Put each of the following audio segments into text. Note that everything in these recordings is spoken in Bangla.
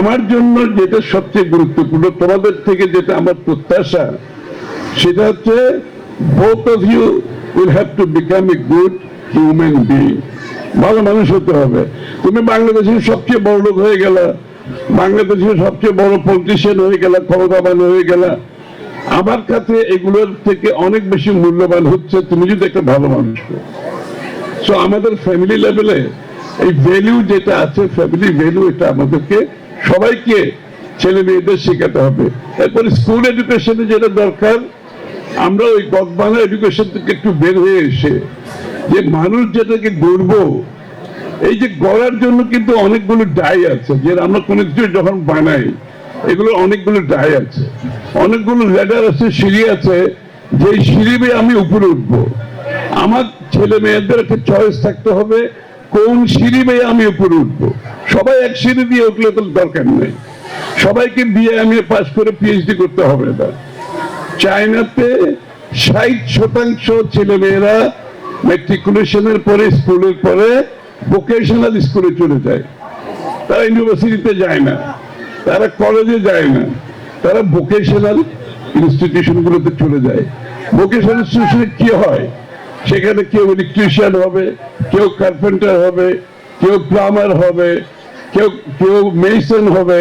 আমার জন্য যেটা সবচেয়ে গুরুত্বপূর্ণ, তোমাদের থেকে যেটা আমার প্রত্যাশা, সেটা হচ্ছে both of you will have to become a good human being. ভালো মানুষ হতে হবে। তুমি বাংলাদেশের সবচেয়ে বড় লোক হয়ে গেলা, বাংলাদেশের সবচেয়ে বড় পলিটিশিয়ান হয়ে গেলা, ক্ষমতাবান হয়ে গেলা। আমার কাছে এগুলোর থেকে অনেক বেশি মূল্যবান হচ্ছে তুমি যদি একটা ভালো মানুষ। সো আমাদের ফ্যামিলি লেভেলে এই ভ্যালু যেটা আছে ফ্যামিলি ভ্যালু এটা আমাদেরকে সবাইকে ছেলে মেয়েদের শেখাতে হবে। এরপরে স্কুল এডুকেশনে যেটা দরকার, আমরা ওই গদবাংলা এডুকেশন থেকে একটু বের হয়ে এসে যে মানুষ যেটাকে গড়ব, এই যে গড়ার জন্য কিন্তু অনেকগুলো ডাই আছে, যে আমরা কোনো কিছু যখন বানাই, এগুলো অনেকগুলো ডাই আছে। অনেকগুলো লেডার আছে, সিঁড়ি আছে যে সিঁড়ি আমি উপরে উঠবো। আমার ছেলে মেয়েদের একটা চয়েস থাকতে হবে কোন সিঁড়ি বেয়ে আমি উপরে উঠবো? সবাই এক সিঁড়ি দিয়ে উঠলে তো দরকার নেই। সবাইকে বিয়ে আমি পাস করে পিএইচডি করতে হবে না। চায়নাতে ষাট শতাংশ ছেলে মেয়েরা ম্যাট্রিকুলেশনের পরে, স্কুলের পরে ভোকেশনাল স্কুলে চলে যায়। তারা ইউনিভার্সিটিতে যায় না। তারা কলেজে যায় না। তারা ভোকেশনাল ইনস্টিটিউশনগুলোতে চলে যায়। ভোকেশনাল ইনস্টিটিউশনে কি হয়? সেখানে কেউ ইলেকট্রিশিয়ান হবে, কেউ কার্পেন্টার হবে, কেউ প্লামার হবে, কেউ কেউ মেসন হবে।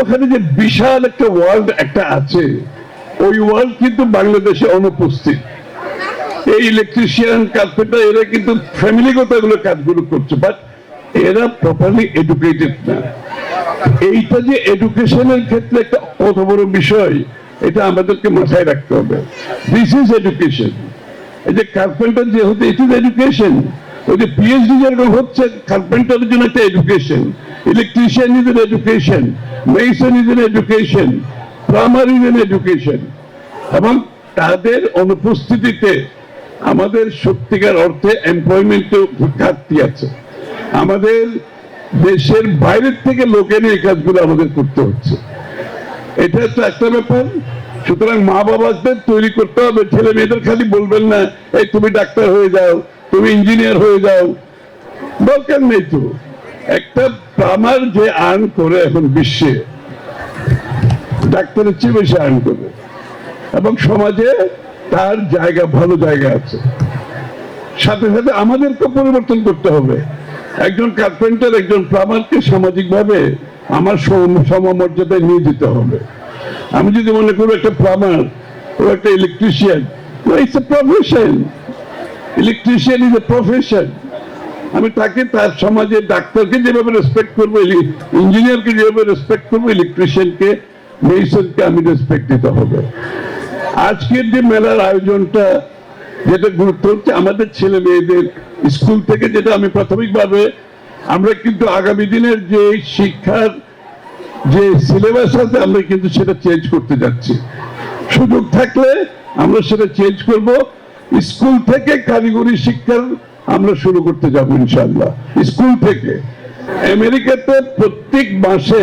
ওখানে যে বিশাল একটা ওয়ার্ল্ড একটা আছে, ওই ওয়ার্ল্ড কিন্তু বাংলাদেশে অনুপস্থিত। এই ইলেকট্রিশিয়ান কার্পেন্টার এরা কিন্তু ফ্যামিলিগত এগুলো কাজগুলো করছে বাট এরা প্রপারলি এডুকেটেড না। এইটা যে এডুকেশনের ক্ষেত্রে একটা কত বড় বিষয়, এটা আমাদেরকে মাথায় রাখতে হবে। দিস ইজ এডুকেশন এই যে কার্পেন্টার যে হচ্ছে ইট ইজ এডুকেশন ওই যে পিএইচডি যেরকম হচ্ছে কার্পেন্টারের জন্য একটা education electrician is an education mason is an education plumber is an education এবং তাদের অনুপস্থিতিতে আমাদের সত্যিকার অর্থে এমপ্লয়মেন্টে ঘাটতি আছে। আমাদের দেশের বাইরের থেকে লোক এনে এই কাজগুলো আমাদের করতে হচ্ছে। এটা তো একটা ব্যাপার। সুতরাং মা বাবাদের তৈরি করতে হবে। ছেলে মেয়েদের খালি বলবেন না, এই তুমি ডাক্তার হয়ে যাও, তুমি ইঞ্জিনিয়ার হয়ে যাও। দরকার নেই তো। একটা প্লামার যে আর্ন করে এখন বিশ্বে, ডাক্তারের চেয়ে বেশি আর্ন করে। এবং সমাজে তার জায়গা, ভালো জায়গা আছে। সাথে সাথে আমাদেরকে পরিবর্তন করতে হবে। একজন কার্পেন্টার একজন প্লামারকে সামাজিকভাবে আমার সম- সমমর্যাদায় নিয়ে যেতে হবে। আমি যদি মনে করি একটা প্লামার ও একটা electrician it's a profession electrician is a profession আমি তাকে তার সমাজে ডাক্তারকে যেভাবে রেসপেক্ট করব ইঞ্জিনিয়ারকে যেভাবে রেসপেক্ট করব ইলেকট্রিশিয়ানকে মেডিসিনকে আমি রেসপেক্ট দিতে হবে। আজকের যে মেলার আয়োজনটা যেটা গুরুত্ব হচ্ছে, আমাদের ছেলে মেয়েদের স্কুল থেকে যেটা আমি প্রাথমিকভাবে, আমরা কিন্তু আগামী দিনের যে শিক্ষার যে সিলেবাস আছে আমরা কিন্তু সেটা চেঞ্জ করতে যাচ্ছি। সুযোগ থাকলে আমরা সেটা চেঞ্জ করব। স্কুল থেকে কারিগরি শিক্ষার আমরা শুরু করতে যাব ইনশাল্লাহ স্কুল থেকে। আমেরিকাতে প্রত্যেক মাসে,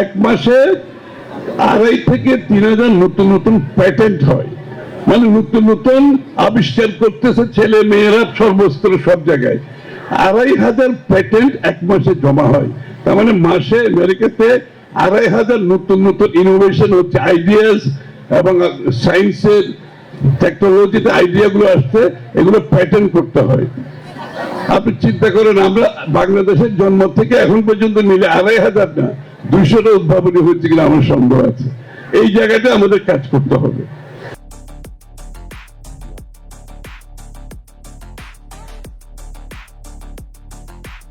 এক মাসে আড়াই থেকে তিন হাজার নতুন নতুন প্যাটেন্ট হয়। মানে নতুন নতুন আবিষ্কার করতেছে ছেলে মেয়েরা সর্বস্তরে সব জায়গায়। আড়াই হাজার প্যাটেন্ট এক মাসে জমা হয়। তার মানে মাসে আমেরিকাতে আড়াই হাজার নতুন নতুন ইনোভেশন হচ্ছে আইডিয়াস এবং সায়েন্সের টেকনোলজিতে আইডিয়াগুলো আসছে, এগুলো প্যাটার্ন করতে হয়। আপনি চিন্তা করেন, আমরা বাংলাদেশের জন্ম থেকে এখন পর্যন্ত নিলে আড়াই হাজার না, দুইশোটা উদ্ভাবনী হচ্ছে কিনা আমার সন্দেহ আছে। এই জায়গাটা আমাদের কাজ করতে হবে।